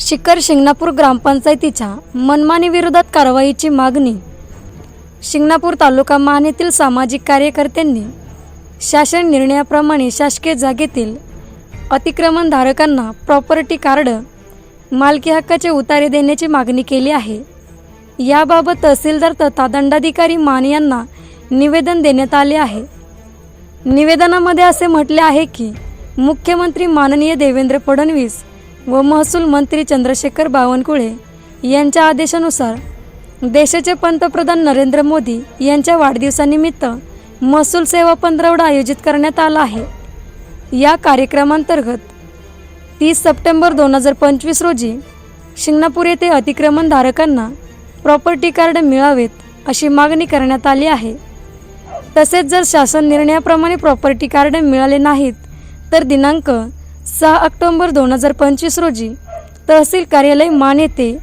शिखर शिंगणापूर ग्रामपंचायतीच्या मनमानी विरोधात कारवाईची मागणी. शिंगणापूर तालुका मानेतील सामाजिक कार्यकर्त्यांनी शासन निर्णयाप्रमाणे शासकीय जागेतील अतिक्रमणधारकांना प्रॉपर्टी कार्ड मालकी हक्काचे उतारे देण्याची मागणी केली आहे. याबाबत तहसीलदार तथा दंडाधिकारी मान यांना निवेदन देण्यात आले आहे. निवेदनामध्ये असे म्हटले आहे की मुख्यमंत्री माननीय देवेंद्र फडणवीस व महसूल मंत्री चंद्रशेखर बावनकुळे यांच्या आदेशानुसार देशाचे पंतप्रधान नरेंद्र मोदी यांच्या वाढदिवसानिमित्त महसूल सेवा पंधरवडा आयोजित करण्यात आला आहे. या कार्यक्रमांतर्गत तीस सप्टेंबर दोन हजार पंचवीस रोजी शिंगणापूर येथे अतिक्रमणधारकांना प्रॉपर्टी कार्ड मिळावेत अशी मागणी करण्यात आली आहे. तसेच जर शासन निर्णयाप्रमाणे प्रॉपर्टी कार्ड मिळाले नाहीत तर दिनांक सहा ऑक्टोंबर दोन हजार पंचवीस रोजी तहसील कार्यालय मान येथे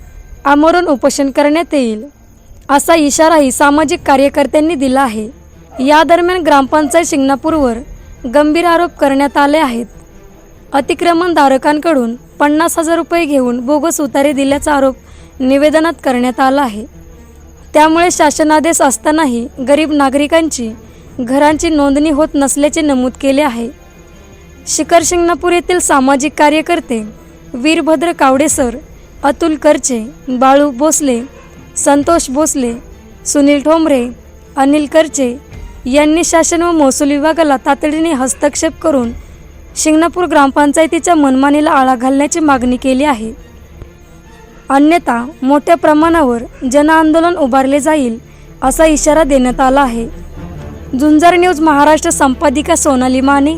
आमरण उपोषण करण्यात येईल असा इशाराही सामाजिक कार्यकर्त्यांनी दिला आहे. या दरम्यान ग्रामपंचायत शिंगणापूरवर गंभीर आरोप करण्यात आले आहेत. अतिक्रमणधारकांकडून पन्नास हजार रुपये घेऊन बोगस उतारे दिल्याचा आरोप निवेदनात करण्यात आला आहे. त्यामुळे शासनादेश असतानाही गरीब नागरिकांची घरांची नोंदणी होत नसल्याचे नमूद केले आहे. शिखर शिंगणापूर येथील सामाजिक कार्यकर्ते वीरभद्र कावडेसर अतुल करचे बाळू भोसले संतोष भोसले सुनील ठोंबरे अनिल करचे यांनी शासन व महसूल विभागाला तातडीने हस्तक्षेप करून शिंगणापूर ग्रामपंचायतीच्या मनमानीला आळा घालण्याची मागणी केली आहे. अन्यथा मोठ्या प्रमाणावर जनआंदोलन उभारले जाईल असा इशारा देण्यात आला आहे. झुंजार न्यूज महाराष्ट्र संपादिका सोनाली माने